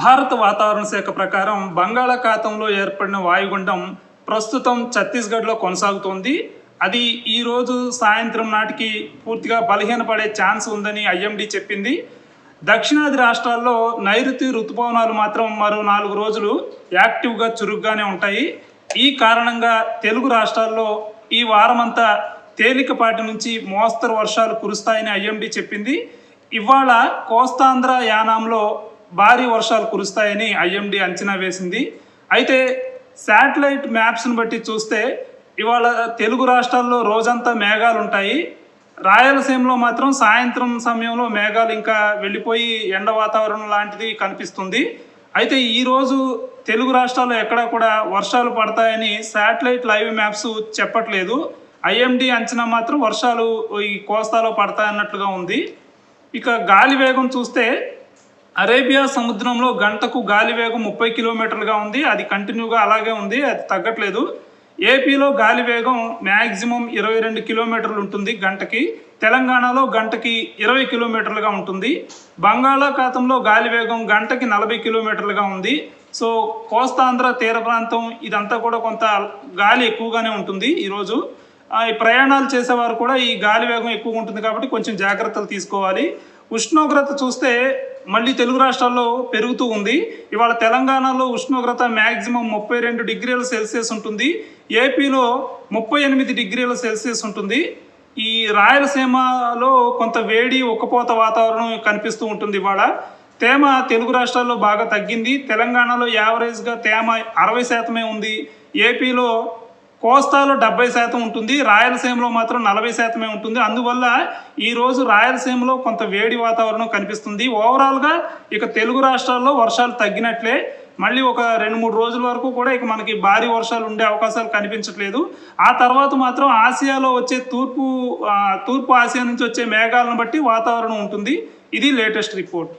భారత వాతావరణ శాఖ ప్రకారం బంగాళాఖాతంలో ఏర్పడిన వాయుగుండం ప్రస్తుతం ఛత్తీస్గఢ్లో కొనసాగుతోంది. అది ఈరోజు సాయంత్రం నాటికి పూర్తిగా బలహీనపడే ఛాన్స్ ఉందని ఐఎండీ చెప్పింది. దక్షిణాది రాష్ట్రాల్లో నైరుతి ఋతుపవనాలు మాత్రం మరో నాలుగు రోజులు యాక్టివ్గా చురుగ్గానే ఉంటాయి. ఈ కారణంగా తెలుగు రాష్ట్రాల్లో ఈ వారమంతా తేలికపాటి నుంచి మోస్తరు వర్షాలు కురుస్తాయని ఐఎండీ చెప్పింది. ఇవాళ కోస్తాంధ్ర యానాంలో భారీ వర్షాలు కురుస్తాయని ఐఎండీ అంచనా వేసింది. అయితే శాటిలైట్ మ్యాప్స్ని బట్టి చూస్తే ఇవాళ తెలుగు రాష్ట్రాల్లో రోజంతా మేఘాలు ఉంటాయి రాయలసీమలో మాత్రం సాయంత్రం సమయంలో మేఘాలు ఇంకా వెళ్ళిపోయి ఎండ వాతావరణం లాంటిది కనిపిస్తుంది. అయితే ఈరోజు తెలుగు రాష్ట్రాల్లో ఎక్కడా కూడా వర్షాలు పడతాయని శాటిలైట్ లైవ్ మ్యాప్స్ చెప్పట్లేదు. ఐఎండి అంచనా మాత్రం వర్షాలు ఈ కోస్తాలో పడతాయన్నట్లుగా ఉంది. ఇక గాలి వేగం చూస్తే అరేబియా సముద్రంలో గంటకు గాలి వేగం ముప్పై కిలోమీటర్లుగా ఉంది. అది కంటిన్యూగా అలాగే ఉంది. అది తగ్గట్లేదు. ఏపీలో గాలి వేగం మ్యాక్సిమం ఇరవై రెండు కిలోమీటర్లు ఉంటుంది గంటకి. తెలంగాణలో గంటకి ఇరవై కిలోమీటర్లుగా ఉంటుంది. బంగాళాఖాతంలో గాలి వేగం గంటకి నలభై కిలోమీటర్లుగా ఉంది. సో కోస్తాంధ్ర తీర ప్రాంతం ఇదంతా కూడా కొంత గాలి ఎక్కువగానే ఉంటుంది ఈరోజు. ఈ ప్రయాణాలు చేసేవారు కూడా ఈ గాలి వేగం ఎక్కువ ఉంటుంది కాబట్టి కొంచెం జాగ్రత్తలు తీసుకోవాలి. ఉష్ణోగ్రత చూస్తే మళ్ళీ తెలుగు రాష్ట్రాల్లో పెరుగుతూ ఉంది. ఇవాళ తెలంగాణలో ఉష్ణోగ్రత మ్యాక్సిమం ముప్పై రెండు డిగ్రీల సెల్సియస్ ఉంటుంది. ఏపీలో ముప్పై ఎనిమిది డిగ్రీల సెల్సియస్ ఉంటుంది. ఈ రాయలసీమలో కొంత వేడి ఉక్కపోత వాతావరణం కనిపిస్తూ ఉంటుంది ఇవాళ. తేమ తెలుగు రాష్ట్రాల్లో బాగా తగ్గింది. తెలంగాణలో యావరేజ్గా తేమ అరవై శాతమే ఉంది. ఏపీలో కోస్తాలో డెబ్బై శాతం ఉంటుంది రాయలసీమలో మాత్రం నలభై శాతమే ఉంటుంది. అందువల్ల ఈరోజు రాయలసీమలో కొంత వేడి వాతావరణం కనిపిస్తుంది. ఓవరాల్గా ఇక తెలుగు రాష్ట్రాల్లో వర్షాలు తగ్గినట్లే. మళ్ళీ ఒక రెండు మూడు రోజుల వరకు కూడా ఇక మనకి భారీ వర్షాలు ఉండే అవకాశాలు కనిపించట్లేదు. ఆ తర్వాత మాత్రం ఆసియాలో వచ్చే తూర్పు తూర్పు ఆసియా నుంచి వచ్చే మేఘాలను బట్టి వాతావరణం ఉంటుంది. ఇది లేటెస్ట్ రిపోర్ట్.